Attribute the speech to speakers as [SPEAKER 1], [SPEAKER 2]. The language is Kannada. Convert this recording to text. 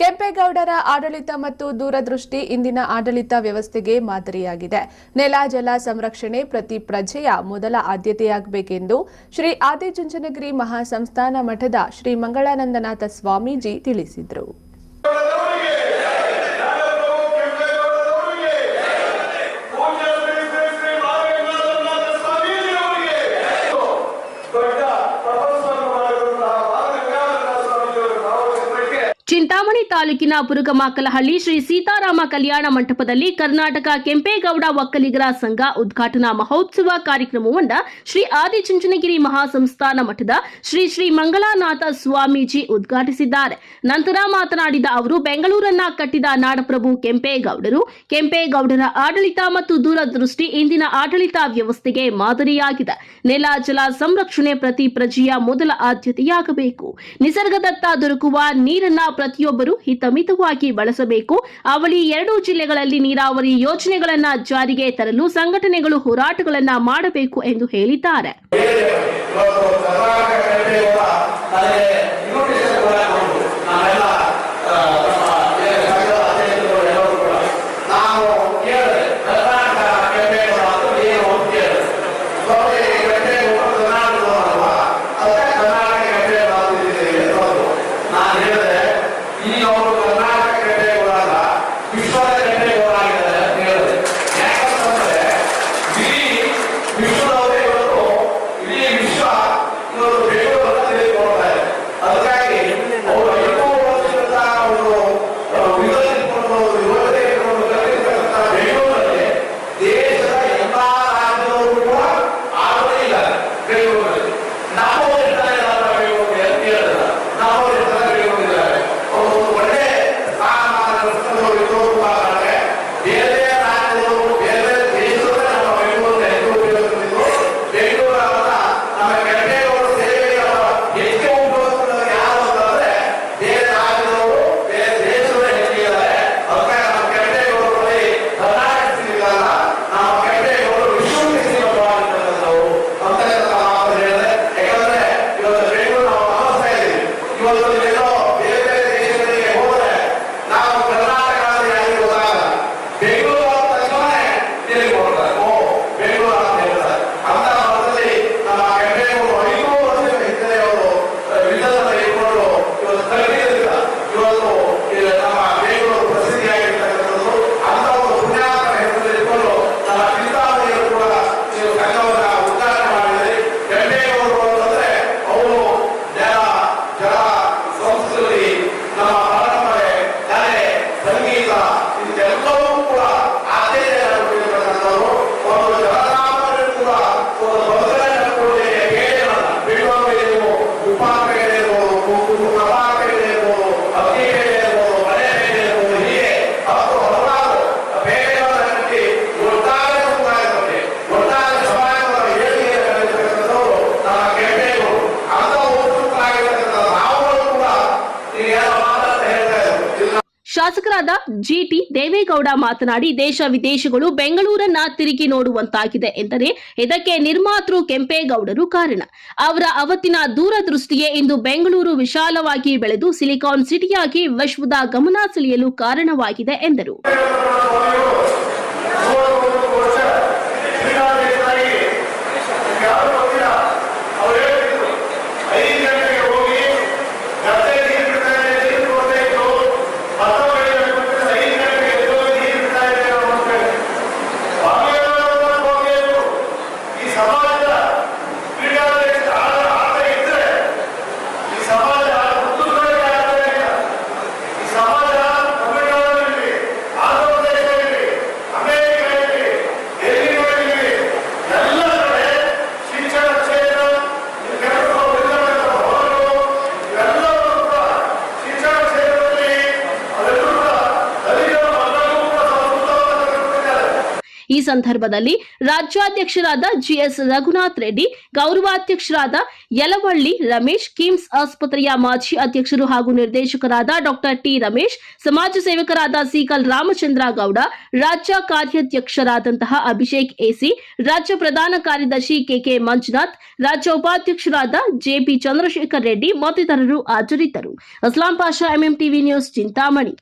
[SPEAKER 1] ಕೆಂಪೇಗೌಡರ ಆಡಳಿತ ಮತ್ತು ದೂರದೃಷ್ಟಿ ಇಂದಿನ ಆಡಳಿತ ವ್ಯವಸ್ಥೆಗೆ ಮಾದರಿಯಾಗಿದೆ. ನೆಲ ಜಲ ಸಂರಕ್ಷಣೆ ಪ್ರತಿ ಪ್ರಜೆಯ ಮೊದಲ ಆದ್ಯತೆಯಾಗಬೇಕೆಂದು ಶ್ರೀ ಆದಿಚುಂಚನಗಿರಿ ಮಹಾಸಂಸ್ಥಾನ ಮಠದ ಶ್ರೀ ಮಂಗಳಾನಂದನಾಥ ಸ್ವಾಮೀಜಿ ತಿಳಿಸಿದರು.
[SPEAKER 2] ಚಿಂತಾಮಣಿ ತಾಲೂಕಿನ ಪುರುಗಮಾಕಲಹಳ್ಳಿ ಶ್ರೀ ಸೀತಾರಾಮ ಕಲ್ಯಾಣ ಮಂಟಪದಲ್ಲಿ ಕರ್ನಾಟಕ ಕೆಂಪೇಗೌಡ ಒಕ್ಕಲಿಗರ ಸಂಘ ಉದ್ಘಾಟನಾ ಮಹೋತ್ಸವ ಕಾರ್ಯಕ್ರಮವನ್ನು ಶ್ರೀ ಆದಿಚುಂಚನಗಿರಿ ಮಹಾಸಂಸ್ಥಾನ ಮಠದ ಶ್ರೀ ಶ್ರೀ ಮಂಗಳಾನಾಥ ಸ್ವಾಮೀಜಿ ಉದ್ಘಾಟಿಸಿದ್ದಾರೆ. ನಂತರ ಮಾತನಾಡಿದ ಅವರು, ಬೆಂಗಳೂರನ್ನ ಕಟ್ಟಿದ ನಾಡಪ್ರಭು ಕೆಂಪೇಗೌಡರು ಕೆಂಪೇಗೌಡರ ಆಡಳಿತ ಮತ್ತು ದೂರದೃಷ್ಟಿ ಇಂದಿನ ಆಡಳಿತ ವ್ಯವಸ್ಥೆಗೆ ಮಾದರಿಯಾಗಿದೆ. ನೆಲ ಜಲ ಸಂರಕ್ಷಣೆ ಪ್ರತಿ ಪ್ರಜೆಯ ಮೊದಲ ಆದ್ಯತೆಯಾಗಬೇಕು. ನಿಸರ್ಗದತ್ತ ದೊರಕುವ ನೀರನ್ನ ಪ್ರತಿಯೊಬ್ಬರು ಹಿತಮಿತವಾಗಿ ಬಳಸಬೇಕು. ಅವಳಿ ಎರಡು ಜಿಲ್ಲೆಗಳಲ್ಲಿ ನೀರಾವರಿ ಯೋಜನೆಗಳನ್ನು ಜಾರಿಗೆ ತರಲು ಸಂಘಟನೆಗಳು ಹೋರಾಟಗಳನ್ನ ಮಾಡಬೇಕು ಎಂದು ಹೇಳಿದ್ದಾರೆ. ಶಾಸಕರಾದ ಜಿಟಿ ದೇವೇಗೌಡ ಮಾತನಾಡಿ ದೇಶ ವಿದೇಶಗಳು ಬೆಂಗಳೂರನ್ನ ತಿರುಗಿ ನೋಡುವಂತಾಗಿದೆ ಎಂದರೆ ಇದಕ್ಕೆ ನಿರ್ಮಾತೃ ಕೆಂಪೇಗೌಡರು ಕಾರಣ. ಅವರ ಅವತ್ತಿನ ದೂರದೃಷ್ಟಿಯೇ ಇಂದು ಬೆಂಗಳೂರು ವಿಶಾಲವಾಗಿ ಬೆಳೆದು ಸಿಲಿಕಾನ್ ಸಿಟಿಯಾಗಿ ವಿಶ್ವದ ಗಮನ ಸೆಳೆಯಲು ಕಾರಣವಾಗಿದೆ ಎಂದರು.
[SPEAKER 3] ಈ ಸಂದರ್ಭದಲ್ಲಿ ರಾಜ್ಯಾಧ್ಯಕ್ಷರಾದ ಜಿಎಸ್ ರಘುನಾಥ್ ರೆಡ್ಡಿ, ಗೌರವಾಧ್ಯಕ್ಷರಾದ ಯಲವಳ್ಳಿ ರಮೇಶ್, ಕಿಮ್ಸ್ ಆಸ್ಪತ್ರೆಯ ಮಾಜಿ ಅಧ್ಯಕ್ಷರು ಹಾಗೂ ನಿರ್ದೇಶಕರಾದ ಡಾಕ್ಟರ್ ಟಿ ರಮೇಶ್, ಸಮಾಜ ಸೇವಕರಾದ ಸಿಕಲ್ ರಾಮಚಂದ್ರ ಗೌಡ ರಾಜ್ಯ ಕಾರ್ಯಾಧ್ಯಕ್ಷರಾದಂತಹ ಅಭಿಷೇಕ್ ಎಸಿ, ರಾಜ್ಯ ಪ್ರಧಾನ ಕಾರ್ಯದರ್ಶಿ ಕೆಕೆ ಮಂಜುನಾಥ್, ರಾಜ್ಯ ಉಪಾಧ್ಯಕ್ಷರಾದ ಜೆಪಿ ಚಂದ್ರಶೇಖರ್ ರೆಡ್ಡಿ ಮತ್ತಿತರರು ಹಾಜರಿದ್ದರು. Aslam Pasha MM TV news Chintamani.